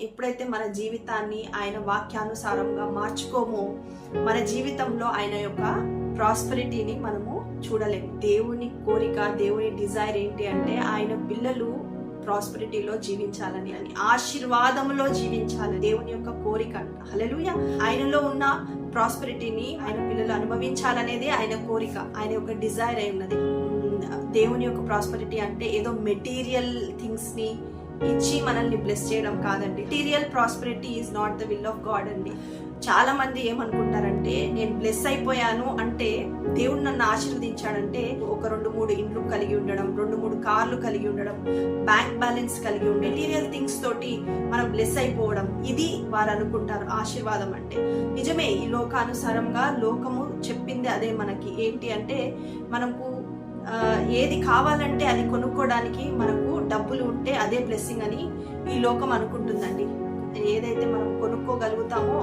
ఎప్పుడైతే మన జీవితాన్ని ఆయన వాక్యానుసారంగా మార్చుకోమో మన జీవితంలో ఆయన యొక్క ప్రాస్పరిటీని మనము చూడలేము. దేవుని కోరిక దేవుని డిజైర్ ఏంటి అంటే ఆయన పిల్లలు ప్రాస్పరిటీలో జీవించాలని అని ఆశీర్వాదంలో జీవించాలని దేవుని యొక్క కోరిక అంట. హలలుయ ఆయనలో ఉన్న ప్రాస్పరిటీని ఆయన పిల్లలు అనుభవించాలనేదే ఆయన కోరిక ఆయన యొక్క డిజైర్ అయి ఉన్నది. దేవుని యొక్క ప్రాస్పరిటీ అంటే ఏదో మెటీరియల్ థింగ్స్ని ఇచ్చి మనల్ని బ్లెస్ చేయడం కాదండి. Material prosperity is not the will of God అండి. చాలా మంది ఏమనుకుంటారంటే నేను బ్లెస్ అయిపోయాను అంటే దేవుడు నన్ను ఆశీర్వదించాడంటే ఒక రెండు మూడు ఇండ్లు కలిగి ఉండడం రెండు మూడు కార్లు కలిగి ఉండడం బ్యాంక్ బ్యాలెన్స్ కలిగి ఉండే మెటీరియల్ థింగ్స్ తోటి మనం బ్లెస్ అయిపోవడం. ఇది వారు అనుకుంటారు ఆశీర్వాదం అంటే. నిజమే ఈ లోకానుసారంగా లోకము చెప్పింది అదే మనకి. ఏంటి అంటే మనకు ఏది కావాలంటే అది కొనుక్కోవడానికి మనకు డబ్బులు ఉంటే అదే బ్లెస్సింగ్ అని ఈ లోకం అనుకుంటుందండి. ఏదైతే మనం కొనుక్కోగలుగుతామో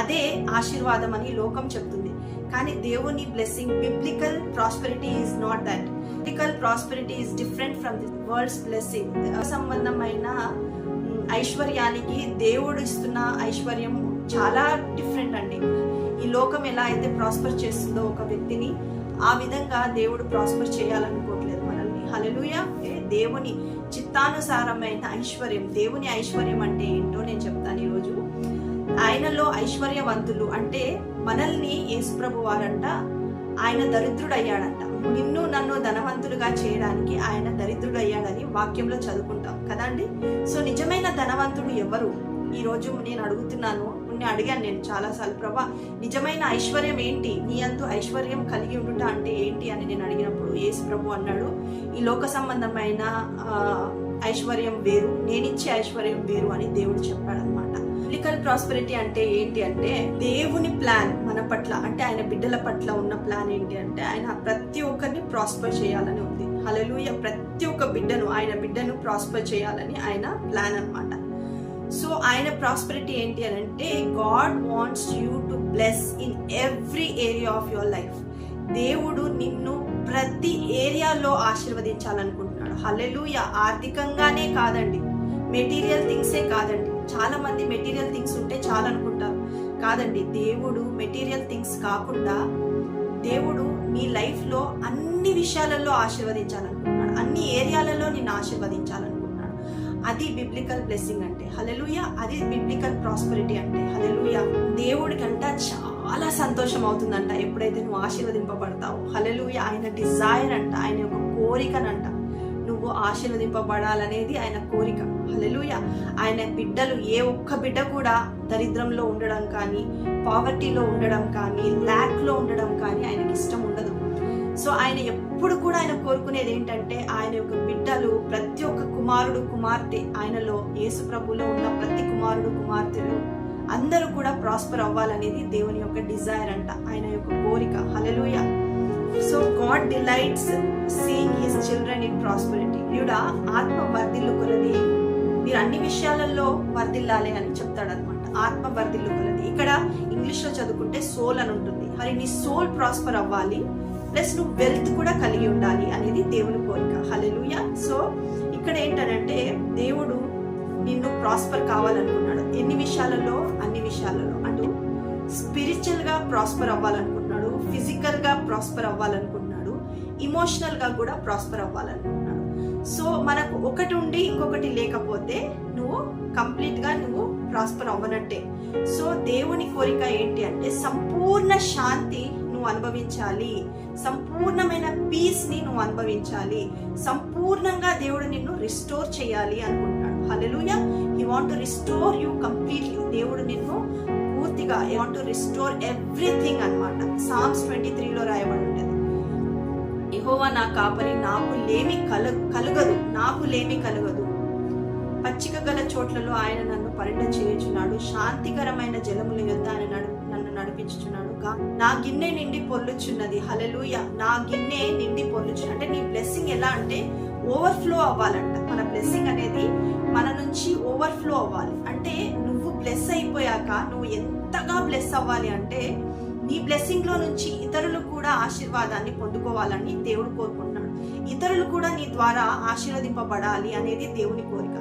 అదే ఆశీర్వాదం అని లోకం చెప్తుంది. కానీ దేవుని blessing biblical prosperity is not that biblical prosperity is different from the world's blessing సంబంధమైన ఐశ్వర్యానికి దేవుడు ఇస్తున్న ఐశ్వర్యం చాలా డిఫరెంట్ అండి. ఈ లోకం ఎలా అయితే ప్రాస్పర్ చేస్తుందో ఒక వ్యక్తిని ఆ విధంగా దేవుడు ప్రాస్పర్ చేయాలనుకోవట్లేదు. హలలుయ దేవుని చిత్తానుసారమైన ఐశ్వర్యం దేవుని ఐశ్వర్యం అంటే ఏంటో నేను చెప్తాను ఈరోజు. ఆయనలో ఐశ్వర్యవంతులు అంటే మనల్ని యేసుప్రభు వారంట ఆయన దరిద్రుడయ్యాడంట. నిన్ను నన్ను ధనవంతులుగా చేయడానికి ఆయన దరిద్రుడయ్యాడని వాక్యంలో చదువుకుంటాం. కదండి సో నిజమైన ధనవంతుడు ఎవరు? ఈ రోజు నేను అడుగుతున్నాను దేవుణ్ణి అడిగాను నేను చాలాసార్లు. ప్రభా నిజమైన ఐశ్వర్యం ఏంటి? నీ అందు ఐశ్వర్యం కలిగి ఉండుట అంటే ఏంటి అని నేను అడిగినప్పుడు యేసు ప్రభు అన్నాడు ఈ లోక సంబంధమైన ఐశ్వర్యం వేరు. నేనిచ్చే ఐశ్వర్యం వేరు అని దేవుడు చెప్పాడు అనమాట ఫిజికల్ ప్రాస్పెరిటీ అంటే ఏంటి అంటే దేవుని ప్లాన్ మన పట్ల అంటే ఆయన బిడ్డల పట్ల ఉన్న ప్లాన్ ఏంటి అంటే ఆయన ప్రతి ఒక్కరిని ప్రాస్పర్ చేయాలని ఉంది. హలలుయ ప్రతి ఒక్క బిడ్డను ఆయన బిడ్డను ప్రాస్పర్ చేయాలని ఆయన ప్లాన్ అనమాట సో ఆయన ప్రాస్పెరిటీ ఏంటి అని అంటే God wants you to bless in every area of your life దేవుడు నిన్ను ప్రతి ఏరియాలో ఆశీర్వదించాలనుకుంటున్నాడు. హలెలుయ ఆర్థికంగానే కాదండి. మెటీరియల్ థింగ్సే కాదండి. చాలా మంది మెటీరియల్ థింగ్స్ ఉంటే చాలా అనుకుంటారు కాదండి దేవుడు మెటీరియల్ థింగ్స్ కాకుండా దేవుడు నీ లైఫ్లో అన్ని విషయాలలో ఆశీర్వదించాలనుకుంటున్నాడు. అన్ని ఏరియాలలో నిన్ను ఆశీర్వదించాలను అది బిబ్లికల్ బ్లెస్సింగ్ అంటే. హలలుయ అది బిబ్లికల్ ప్రాస్పరిటీ అంటే. హలలుయ దేవుడికంట చాలా సంతోషం అవుతుందంట. ఎప్పుడైతే నువ్వు ఆశీర్వదింపబడతావు. హలలుయ ఆయన డిజైర్ అంట ఆయన యొక్క కోరికనంట. నువ్వు ఆశీర్వదింపబడాలనేది ఆయన కోరిక. హలలుయ ఆయన బిడ్డలు ఏ ఒక్క బిడ్డ కూడా దరిద్రంలో ఉండడం కానీ పావర్టీలో ఉండడం కానీ ల్యాక్లో ఉండడం కానీ ఆయనకి ఇష్టం సో ఆయన ఎప్పుడు కూడా ఆయన కోరుకునేది ఏంటంటే ఆయన యొక్క బిడ్డలు ప్రతి ఒక్క కుమారుడు కుమార్తె ఆయనలో యేసు ప్రభులో ఉన్న ప్రతి కుమారుడు కుమార్తెలు అందరూ కూడా ప్రాస్పర్ అవ్వాలనేది దేవుని యొక్క డిజైర్ అంట ఆయన యొక్క కోరిక. Hallelujah so God delights seeing his children in prosperity. ప్రియుడా ఆత్మ వర్ధిల్లు కొలది. మీరు అన్ని విషయాలలో వర్ధిల్లాలి అని చెప్తాడనమాట ఆత్మ వర్ధిల్లు కొలది. ఇక్కడ ఇంగ్లీష్లో చదువుకుంటే సోల్ అని ఉంటుంది. మరి నీ సోల్ ప్రాస్పర్ అవ్వాలి. ప్లస్ నువ్వు వెల్త్ కూడా కలిగి ఉండాలి అనేది దేవుని కోరిక. హలెలుయ సో ఇక్కడ ఏంటనంటే దేవుడు నిన్ను ప్రాస్పర్ కావాలనుకున్నాడు ఎన్ని విషయాలలో? అన్ని విషయాలలో. అటు స్పిరిచువల్గా ప్రాస్పర్ అవ్వాలనుకుంటున్నాడు. ఫిజికల్గా ప్రాస్పర్ అవ్వాలనుకుంటున్నాడు. ఇమోషనల్గా కూడా ప్రాస్పర్ అవ్వాలనుకుంటున్నాడు. సో మనకు ఒకటి ఉండి ఇంకొకటి లేకపోతే నువ్వు కంప్లీట్గా నువ్వు ప్రాస్పర్ అవ్వనట్టే. సో దేవుని కోరిక ఏంటి అంటే సంపూర్ణ శాంతి నువ్వు అనుభవించాలి. సంపూర్ణమైన పీస్ని నువ్వు అనుభవించాలి. సంపూర్ణంగా దేవుడు నిన్ను రిస్టోర్ చేయాలి అనుకుంటున్నాడు. Hallelujah you want to restore you completely దేవుడు నిన్ను పూర్తిగా I want to restore everything అనమాట సామ్స్ ట్వంటీ త్రీలో రాయబడి ఉంటుంది. ఇహోవా నా కాపరి నాకు లేమి కల కలుగదు. నాకు లేమి కలుగదు. పచ్చిక గల చోట్లలో ఆయన నన్ను పరిణ చేయుచున్నాడు. శాంతికరమైన జలముల యొద్ద ఆయన నన్ను నడిపించుచున్నాడు. గాక నా గిన్నె నిండి పొల్లుచున్నది. హలలుయ నా గిన్నె నిండి పొల్లుచు అంటే నీ బ్లెస్సింగ్ ఎలా అంటే ఓవర్ఫ్లో అవ్వాలంట. మన బ్లెస్సింగ్ అనేది మన నుంచి ఓవర్ఫ్లో అవ్వాలి. అంటే నువ్వు బ్లెస్ అయిపోయాక నువ్వు ఎంతగా బ్లెస్ అవ్వాలి అంటే నీ బ్లెస్సింగ్లో నుంచి ఇతరులు కూడా ఆశీర్వాదాన్ని పొందుకోవాలని దేవుడు కోరుకుంటున్నాడు. ఇతరులు కూడా నీ ద్వారా ఆశీర్వదింపబడాలి అనేది దేవుని కోరిక.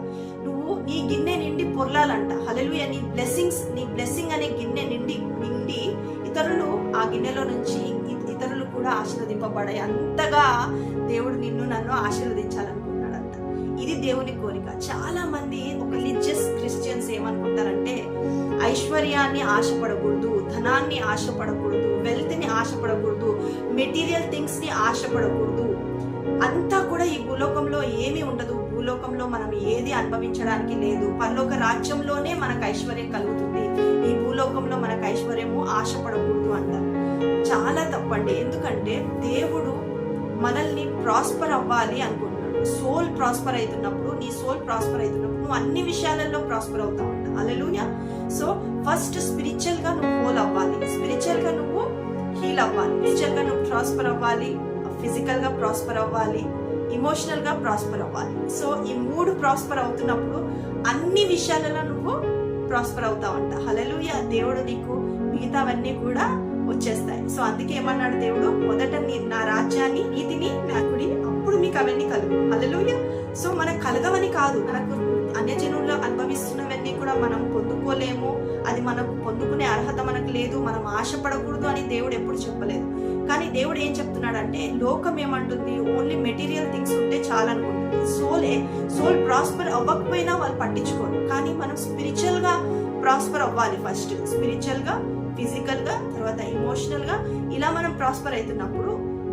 ఈ గిన్నె నిండి పొర్లాలంట. హలలుయ నీ బ్లెస్సింగ్స్ నీ బ్లెస్సింగ్ అనే గిన్నె నిండి నిండి ఇతరులు ఆ గిన్నెలో నుంచి ఇతరులు కూడా ఆశీర్వదింపబడాయి అంతగా దేవుడు నిన్ను నన్ను ఆశీర్వదించాలనుకున్నాడంట ఇది దేవుని కోరిక. చాలా మంది ఒక రిలీజియస్ క్రిస్టియన్స్ ఏమనుకుంటారంటే ఐశ్వర్యాన్ని ఆశపడకూడదు ధనాన్ని ఆశపడకూడదు వెల్త్ని ఆశపడకూడదు మెటీరియల్ థింగ్స్ని ఆశపడకూడదు. అంతా కూడా ఈ భూలోకంలో ఏమీ ఉండదు. భూలోకంలో మనం ఏది అనుభవించడానికి లేదు. పరలోక రాజ్యంలోనే మనకు ఐశ్వర్యం కలుగుతుంది. ఈ భూలోకంలో మనకు ఐశ్వర్యము ఆశపడకూడదు అంటారు. చాలా తప్పండి. ఎందుకంటే దేవుడు మనల్ని ప్రాస్పర్ అవ్వాలి అనుకుంటున్నాడు. సోల్ ప్రాస్పర్ అవుతున్నప్పుడు నీ సోల్ ప్రాస్పర్ అవుతున్నప్పుడు నువ్వు అన్ని విషయాలలో ప్రాస్పర్ అవుతావు అంట అలలుయ సో ఫస్ట్ స్పిరిచువల్గా నువ్వు హోల్ అవ్వాలి. స్పిరిచువల్గా నువ్వు హీల్ అవ్వాలి. స్పిరిచువల్గా నువ్వు ప్రాస్పర్ అవ్వాలి. ఫిజికల్గా ప్రాస్పర్ అవ్వాలి. ఇమోషనల్గా ప్రాస్పర్ అవ్వాలి. సో ఈ మూడు ప్రాస్పర్ అవుతున్నప్పుడు అన్ని విషయాలలో నువ్వు ప్రాస్పర్ అవుతావంట హలలుయ దేవుడు నీకు మిగతావన్నీ కూడా వచ్చేస్తాయి. సో అందుకే ఏమన్నాడు దేవుడు? మొదట నీ నా రాజ్యాన్ని నీతిని నాకుడి అప్పుడు మీకు అవన్నీ కలుగు. హలలుయ సో మనకు కలగవని కాదు. మనకు అన్యజనుల్లో అనుభవిస్తున్నవన్నీ కూడా మనం పొందుకోలేము. అది మనకు పొందుకునే అర్హత మనకు లేదు. మనం ఆశపడకూడదు అని దేవుడు ఎప్పుడు చెప్పలేదు. కానీ దేవుడు ఏం చెప్తున్నాడంటే లోకం ఏమంటుంది? ఓన్లీ మెటీరియల్ థింగ్స్ ఉంటే చాలనుకుంటుంది. సోలే సోల్ ప్రాస్పర్ అవ్వకపోయినా వాళ్ళు పట్టించుకోరు. కానీ మనం స్పిరిచువల్గా ప్రాస్పర్ అవ్వాలి ఫస్ట్. స్పిరిచువల్గా ఫిజికల్గా తర్వాత ఇమోషనల్గా ఇలా మనం ప్రాస్పర్ అవుతున్నప్పుడు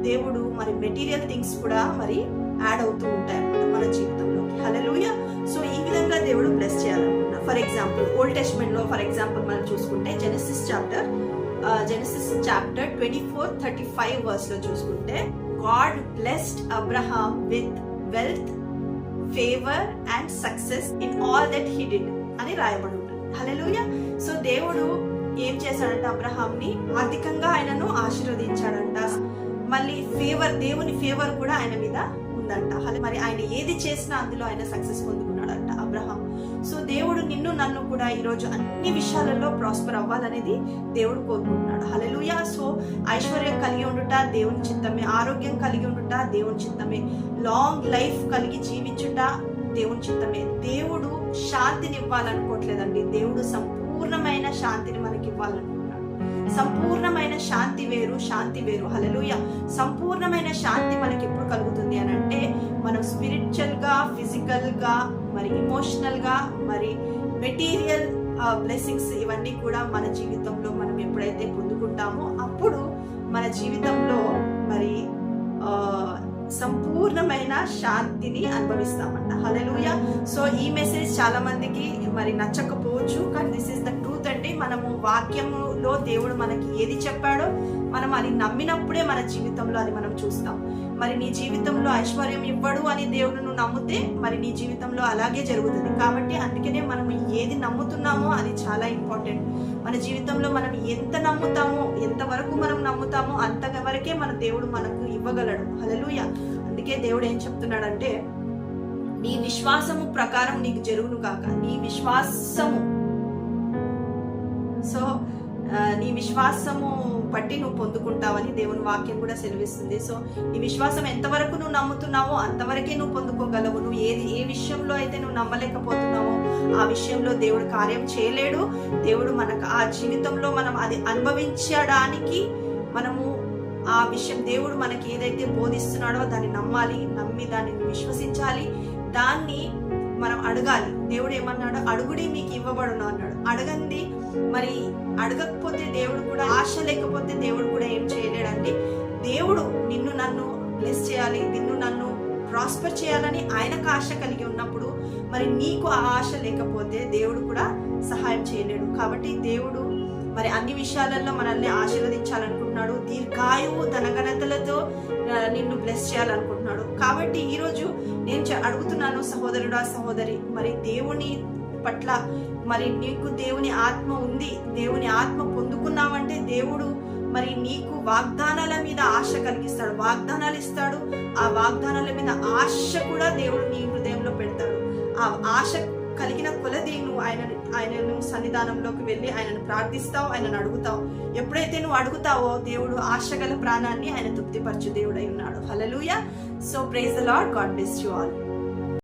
దేవుడు మరి మెటీరియల్ థింగ్స్ కూడా మరి యాడ్ అవుతూ ఉంటాయి అన్నమాట మన జీవితంలో హలలుయ సో ఈ విధంగా దేవుడు బ్లెస్ చేయాలన్నమాట. ఫర్ ఎగ్జాంపుల్ ఓల్డ్ టెస్ట్మెంట్లో ఫర్ ఎగ్జాంపుల్ మనం చూసుకుంటే Genesis chapter Genesis chapter twenty four thirty five వర్స్లో చూసుకుంటే God blessed Abraham with wealth favour and success in all that he did అని రాయబడి ఉంటుంది. హలెలూయ సో దేవుడు ఏం చేశాడంట అబ్రహాం ని ఆర్థికంగా ఆయనను ఆశీర్వదించాడంట. మళ్ళీ ఫేవర్ దేవుని ఫేవర్ కూడా ఆయన మీద ఉందంట. హలే మరి ఆయన ఏది చేసినా అందులో ఆయన సక్సెస్ పొందుకున్నాడంట. అబ్రహాం సో దేవుడు నిన్ను నన్ను కూడా ఈరోజు అన్ని విషయాలలో ప్రాస్పర్ అవ్వాలనేది దేవుడు కోరుకుంటున్నాడు. హలెలుయ సో ఐశ్వర్యం కలిగి ఉండుట దేవుని చిత్తమే. ఆరోగ్యం కలిగి ఉండుట దేవుని చిత్తమే. లాంగ్ లైఫ్ కలిగి జీవించుట దేవుని చిత్తమే. దేవుడు శాంతిని ఇవ్వాలనుకోవట్లేదండి దేవుడు సంపూర్ణమైన శాంతిని మనకి ఇవ్వాలనుకుంటున్నాడు సంపూర్ణమైన శాంతి వేరు శాంతి వేరు. హలలుయ సంపూర్ణమైన శాంతి మనకి ఎప్పుడు కలుగుతుంది అని అంటే మనం స్పిరిచువల్గా ఫిజికల్గా మరి ఇమోషనల్గా మరి మెటీరియల్ బ్లెస్సింగ్స్ ఇవన్నీ కూడా మన జీవితంలో మనం ఎప్పుడైతే పొందుకుంటామో అప్పుడు మన జీవితంలో మరి సంపూర్ణమైన శాంతిని అనుభవిస్తామంట. హలెలూయ సో ఈ మెసేజ్ చాలా మందికి మరి నచ్చకపోవచ్చు కానీ దిస్ ఇస్ ద ట్రూత్ అండి. మనము వాక్యములో దేవుడు మనకి ఏది చెప్పాడో మనం అది నమ్మినప్పుడే మన జీవితంలో అది మనం చూస్తాం. మరి నీ జీవితంలో ఐశ్వర్యం ఇవ్వడు అని దేవుడు నువ్వు నమ్మితే మరి నీ జీవితంలో అలాగే జరుగుతుంది. కాబట్టి అందుకనే మనం ఏది నమ్ముతున్నామో అది చాలా ఇంపార్టెంట్. మన జీవితంలో మనం ఎంత నమ్ముతామో ఎంతవరకు మనం నమ్ముతామో అంతవరకే మన దేవుడు మనకు ఇవ్వగలడు. హలలుయ అందుకే దేవుడు ఏం చెప్తున్నాడంటే నీ విశ్వాసము ప్రకారం నీకు జరుగును కాక నీ విశ్వాసము. సో నీ విశ్వాసము బట్టి నువ్వు పొందుకుంటావని దేవుని వాక్యం కూడా సెలవిస్తుంది. సో నీ విశ్వాసం ఎంతవరకు నువ్వు నమ్ముతున్నావో అంతవరకే నువ్వు పొందుకోగలవు. నువ్వు ఏది ఏ విషయంలో అయితే నువ్వు నమ్మలేకపోతున్నావో ఆ విషయంలో దేవుడు కార్యం చేయలేడు. దేవుడు మనకు ఆ జీవితంలో మనం అది అనుభవించడానికి మనము ఆ విషయం దేవుడు మనకి ఏదైతే బోధిస్తున్నాడో దాన్ని నమ్మాలి నమ్మి దాన్ని విశ్వసించాలి. దాన్ని మనం అడగాలి. దేవుడు ఏమన్నాడు? అడుగుడి మీకు ఇవ్వబడును అన్నాడు. అడగండి మరి అడగకపోతే దేవుడు కూడా ఆశ లేకపోతే దేవుడు కూడా ఏం చేయలేడండి. దేవుడు నిన్ను నన్ను బ్లెస్ చేయాలి నిన్ను నన్ను ప్రాస్పర్ చేయాలని ఆయనకు ఆశ కలిగి ఉన్నప్పుడు మరి నీకు ఆ ఆశ లేకపోతే దేవుడు కూడా సహాయం చేయలేడు. కాబట్టి దేవుడు మరి అన్ని విషయాలలో మనల్ని ఆశీర్వదించాలనుకుంటున్నాడు. దీర్ఘాయువు ధనఘనతలతో నిన్ను బ్లెస్ చేయాలనుకుంటున్నాడు. కాబట్టి ఈరోజు నేను అడుగుతున్నాను సహోదరుడా సహోదరి మరి దేవుని పట్ల మరి నీకు దేవుని ఆత్మ ఉంది దేవుని ఆత్మ పొందుకున్నావంటే దేవుడు మరి నీకు వాగ్దానాల మీద ఆశ కలిగిస్తాడు వాగ్దానాలు ఇస్తాడు. ఆ వాగ్దానాల మీద ఆశ కూడా దేవుడు నీ హృదయంలో పెడతాడు. ఆ ఆశ కలిగిన కొలది నువ్వు ఆయన ఆయనను సన్నిధానంలోకి వెళ్ళి ఆయనను ప్రార్థిస్తావు ఆయనను అడుగుతావు. ఎప్పుడైతే నువ్వు అడుగుతావో దేవుడు ఆశగల ప్రాణాన్ని ఆయన తృప్తిపరచు దేవుడై ఉన్నాడు. Hallelujah so praise the lord God best you all